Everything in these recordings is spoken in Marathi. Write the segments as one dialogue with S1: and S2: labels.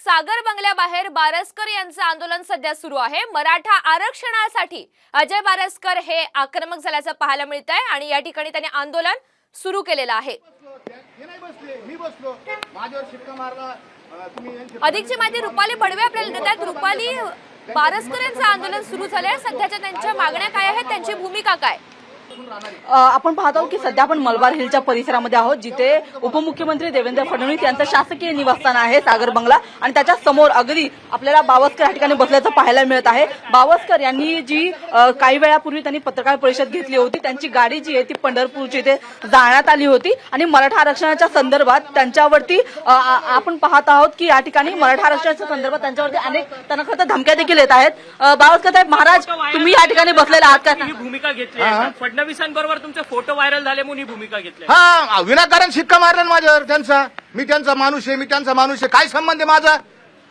S1: सागर बंगल्याबाहेर बारसकर यांचं आंदोलन सध्या सुरू आहे. मराठा आरक्षणासाठी अजय बारसकर हे आक्रमक झाल्याचं पाहायला मिळत आहे आणि या ठिकाणी त्यांनी आंदोलन सुरू केलेलं आहे. अधिकची माहिती रुपाली बडवे आपल्याला देतात रुपाली बारसकर यांचं आंदोलन सुरू झालंय. सध्याच्या त्यांच्या मागण्या काय आहेत? त्यांची भूमिका काय?
S2: आपण पाहत आहोत की सध्या आपण मलबार हिलच्या परिसरामध्ये आहोत जिथे उपमुख्यमंत्री देवेंद्र फडणवीस यांचं शासकीय निवासस्थान आहे सागर बंगला. आणि त्याच्यासमोर अगदी आपल्याला बावस्कर या ठिकाणी बसल्याचं पाहायला मिळत आहे. बावस्कर यांनी जी काही वेळापूर्वी त्यांनी पत्रकार परिषद घेतली होती त्यांची गाडी जी आहे ती पंढरपूरची इथे जाण्यात आली होती. आणि मराठा आरक्षणाच्या संदर्भात त्यांच्यावरती आपण पाहत आहोत की या ठिकाणी मराठा आरक्षणाच्या संदर्भात त्यांच्यावरती अनेक त्यांना खरं धमक्या देखील येत आहेत. बावस्कर साहेब महाराज तुम्ही या ठिकाणी बसलेला आहात का?
S3: भूमिका घेतली? फडणवीसांबरोबर तुमचे फोटो व्हायरल झाले म्हणून ही भूमिका घेतली.
S4: हा विनाकारण शिक्का मारला ना माझ्यावर त्यांचा. मी त्यांचा माणूस आहे मी त्यांचा माणूस आहे. काय संबंध आहे माझा?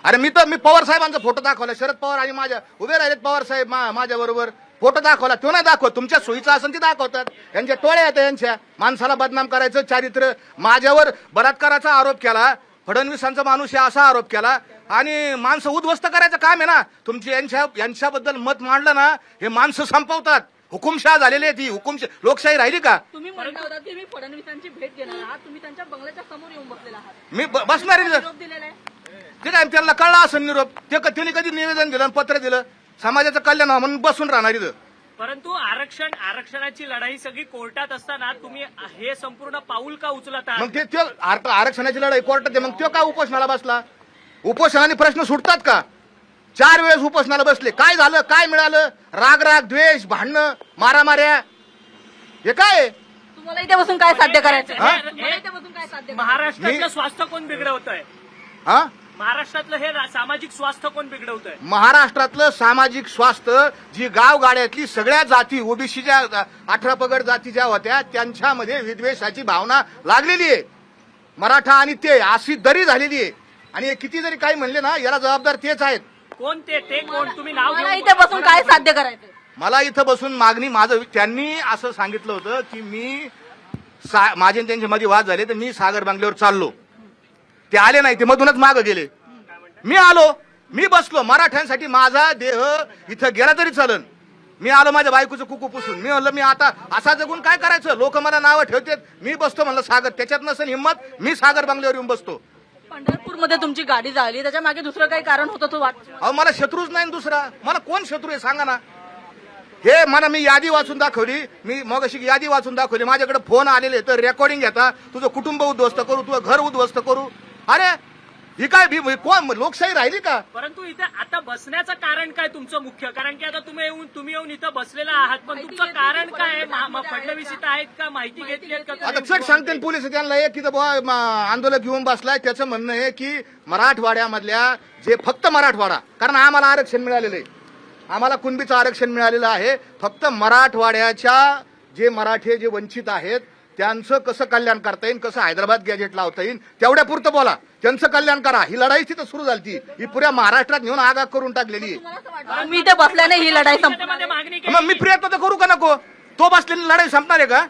S4: अरे मी तर मी पवार साहेबांचा फोटो दाखवला. शरद पवार आणि माझ्या उभे राहिलेत पवार साहेब माझ्या बरोबर फोटो दाखवला. तो नाही दाखवत. तुमच्या सोयीचा असेल ते दाखवतात. यांच्या टोळ्या आहेत यांच्या माणसाला बदनाम करायचं चारित्र्य माझ्यावर बलात्काराचा आरोप केला. फडणवीसांचा माणूस आहे असा आरोप केला. आणि माणसं उद्ध्वस्त करायचं काम आहे ना. तुमची यांच्या यांच्याबद्दल मत मांडलं ना हे माणसं संपवतात. हुकुमशाह झालेली आहे ती. हुकुमशाह लोकशाही राहिली का?
S2: तुम्ही म्हणता होता की मी फडणवीसांची भेट घेणार आहात. तुम्ही त्यांच्या बंगल्याच्या समोर येऊन बसलेला आहात.
S4: मी ब- बसणार आहे. तिथं.
S2: निरोप दिलेला आहे.
S4: ते काय त्यांना कळला असं निरोप. ते क- त्यांनी कधी निवेदन दिलं आणि पत्र दिलं? समाजाचं कल्याण व्हावं म्हणून बसून राहणार इथं.
S3: परंतु आरक्षण आरक्षणाची लढाई सगळी कोर्टात असताना तुम्ही हे संपूर्ण पाऊल का उचलत आहात?
S4: मग ते त्यो आर- आरक्षणाची लढाई कोर्टात आहे. मग तो का उपोषणाला बसला? उपोषणाने प्रश्न सुटतात का? चार वेळेस उपोषणाला बसले. काय झालं? काय मिळालं? राग राग द्वेष भांडणं मारामाऱ्या. हे काय आहे?
S2: तुम्हाला इथे बसून काय साध्य करायचं
S4: हा?
S2: तुम्हाला इथे बसून काय साध्य करायचं?
S3: महाराष्ट्रातलं
S4: मी-
S3: स्वास्थ्य कोण बिघडवतंय?
S4: हा?
S3: महाराष्ट्रातलं हे रा- सामाजिक स्वास्थ्य कोण बिघडवतंय?
S4: महाराष्ट्रातलं सामाजिक स्वास्थ्य जी गावगाड्यातली सगळ्या जाती ओबीसीच्या अठरा पगड जाती ज्या होत्या त्यांच्यामध्ये विद्वेषाची भावना लागलेली आहे. मराठा आणि ते अशी दरी झालेली आहे. आणि हे किती जरी काही म्हणले ना याला जबाबदार तेच आहेत.
S3: कोण ते ते कोण? तुम्ही नाव घेऊन
S2: इथे बसून काय साध्य करायचं
S4: मला इथं बसून मागणी माझं त्यांनी असं सांगितलं होतं की मी सा- माझे आणि त्यांच्या मध्ये वाद झाले तर मी सागर बांगल्यावर चाललो. ते आले नाही ते मधूनच मागं गेले. मी आलो मी बसलो. मराठ्यांसाठी माझा देह इथं गेला तरी चालन. मी आलो माझ्या बायकोचं कुकू पुसून. मी म्हणलं मी आता असा जगून काय करायचं? लोक मला नावं ठेवतात. मी बसतो म्हणलं सागर त्याच्यात नसेल हिंमत. मी सागर बांगल्यावर येऊन बसतो.
S2: पंढरपूरमध्ये तुमची गाडी झाली त्याच्यामागे दुसरं काही कारण होतं तो वाट
S4: अहो मला शत्रूच नाही ना दुसरा. मला कोण शत्रू आहे सांगा ना. हे मला मी यादी वाचून दाखवली. मी मग अशी यादी वाचून दाखवली. माझ्याकडे फोन आलेले तर रेकॉर्डिंग घेता. तुझं कुटुंब उद्ध्वस्त करू तुझं घर उद्ध्वस्त करू. अरे ही काय भी- कोण? लोकशाही राहिली का?
S3: परंतु इथे आता बसण्याचं कारण काय तुमचं मुख्य? कारण की आता तुम्ही येऊन तुम्ही येऊन इथं बसलेला आहात पण तुमचं कारण काय आहे? मा- मा- फडणवीस इथं आहेत का? माहिती घेतली आहेत का
S4: आता
S3: तुम्ही?
S4: चट सांगते ना पोलीस त्यांना एक की बुवा आंदोलक घेऊन बसलाय. त्याचं म्हणणं आहे की मराठवाड्यामधल्या जे फक्त मराठवाडा कारण आम्हाला आरक्षण मिळालेलं आहे. आम्हाला कुणबीचं आरक्षण मिळालेलं आहे. फक्त मराठवाड्याच्या जे मराठे जे वंचित आहेत त्यांचं कसं कल्याण करता येईल कसं हैदराबाद गॅजेट लावता येईल तेवढ्या पुरतं बोला. त्यांचं कल्याण करा. ही लढाई तिथं सुरू झाली ही पुऱ्या महाराष्ट्रात नेऊन आगाग करून टाकलेली आहे.
S2: मी इथे बसल्याने ही लढाई
S4: मग मी प्रयत्न तर करू का नको? तो बसलेली लढाई संपणार आहे का?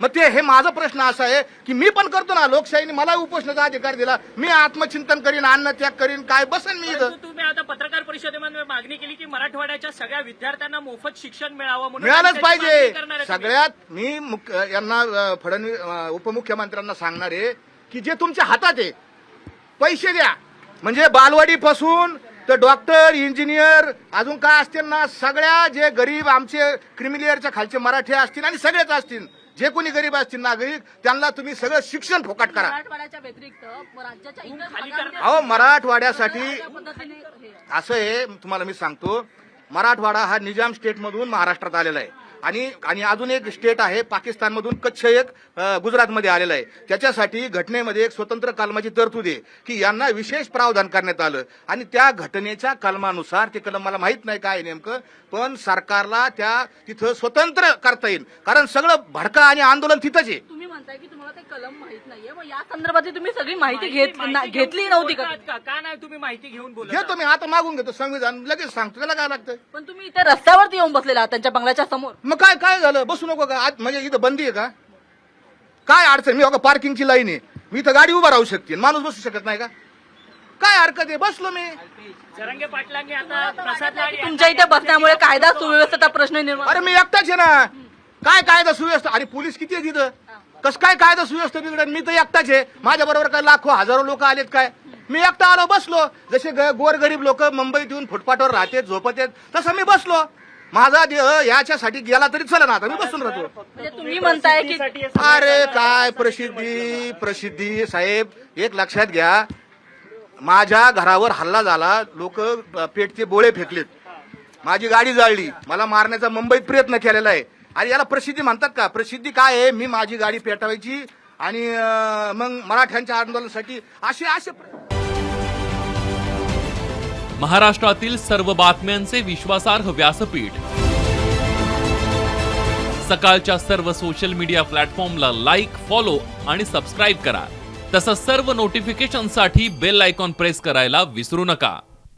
S4: मग ते हे माझा प्रश्न असा आहे की मी पण करतो ना लोकशाहीने मला उपोषणाचा अधिकार दिला. मी आत्मचिंतन करीन अन्न त्याग करीन काय बसेन मी इथं
S3: परंतु तुम्ही आता पत्रकार परिषदेमध्ये मागणी केली की मराठवाड्याच्या सगळ्या विद्यार्थ्यांना मोफत शिक्षण मिळावं म्हणून
S4: मिळालंच
S3: त्याची मागणी
S4: पाहिजे
S3: करणार आहे तुम्ही.
S4: सगळ्यात मी यांना फडणवीस उपमुख्यमंत्र्यांना सांगणार आहे की जे तुमच्या हातात आहे पैसे द्या म्हणजे बालवाडी पासून तर डॉक्टर इंजिनियर अजून काय असतील ना सगळ्या जे गरीब आमचे क्रिमिलियरच्या खालचे मराठी असतील आणि सगळेच असतील जे कोणी गरीब असतील नागरिक त्यांना तुम्ही सगळं शिक्षण फोकाट करा. अहो मराठवाड्यासाठी
S2: हे.
S4: असं आहे तुम्हाला मी सांगतो. मराठवाडा हा निजाम स्टेटमधून महाराष्ट्रात आलेला आहे. आणि आणि अजून एक स्टेट आहे पाकिस्तानमधून कच्छ एक गुजरातमध्ये आलेला आहे. त्याच्यासाठी घटनेमध्ये एक स्वतंत्र कलमाची तरतूद आहे की यांना विशेष प्रावधान करण्यात आलं. आणि त्या घटनेच्या कलमानुसार ते कलम मला माहीत नाही काय नेमकं पण सरकारला त्या तिथं स्वतंत्र करता येईल. कारण सगळं भडका आणि आंदोलन तिथंच आहे.
S2: म्हणताय की तुम्हाला ते कलम माहीत नाहीये. मग या संदर्भातली तुम्ही सगळी माहिती घेत
S3: माहिती
S2: ना-
S3: घेऊन
S2: घेतली नव्हती का?
S3: बोलतात का? का नाही तुम्ही माहिती घेऊन बोलत
S4: घेतो मी आता मागून घेतो. संविधान लगेच सांगतो त्याला काय लागतं
S2: पण तुम्ही इथे रस्त्यावरती येऊन बसलेला आहात त्यांच्या बंगल्याच्या समोर.
S4: मग काय काय झालं? बसू नको का? आज म्हणजे इथं बंदी आहे का? काय अडचण? मी बघा पार्किंगची लाईन आहे. मी इथं गाडी उभा राहू शकते. माणूस बसू शकत नाही का? काय हरकत आहे? बसलो मी.
S3: जरंगे पाटलांनी आता प्रसाद लाड यांना-
S2: तुमच्या इथे बसण्यामुळे कायदा सुव्यवस्थेचा प्रश्न निर्माण
S4: अरे मी एकटाच आहे ना. काय कायदा सुव्यवस्था? आणि पोलीस किती आहे तिथं कस काय कायदा सुव्यवस्था बिघडन मी तर एकटाच आहे. माझ्या बरोबर काय लाखो हजारो लोक आलेत काय? मी एकटा आलो बसलो. जसे गोरगरीब लोक मुंबईत येऊन फुटपाथवर राहतात झोपत तसं मी बसलो. माझा देह याच्यासाठी गेला तरी चला ना आता. मी बसून राहतो.
S2: म्हणजे तुम्ही म्हणताय की
S4: अरे काय प्रसिद्धी प्रसिद्धी साहेब एक लक्षात घ्या. माझ्या घरावर हल्ला झाला. लोक पेटचे बोळे फेकलेत. माझी गाडी जाळली. मला मारण्याचा मुंबईत प्रयत्न केलेला आहे. आणि याला प्रसिद्धी म्हणतात का? प्रसिद्धी काय आहे? मी माझी गाडी पेटवायची आणि मग मराठ्यांच्या आंदोलनासाठी असे असे
S5: महाराष्ट्रातील सर्व बातम्यांचे विश्वासार्ह व्यासपीठ. सकाळच्या सर्व सोशल मीडिया प्लॅटफॉर्मला लाईक फॉलो आणि सबस्क्राईब करा. तसंच सर्व नोटिफिकेशनसाठी बेल आयकॉन प्रेस करायला विसरू नका.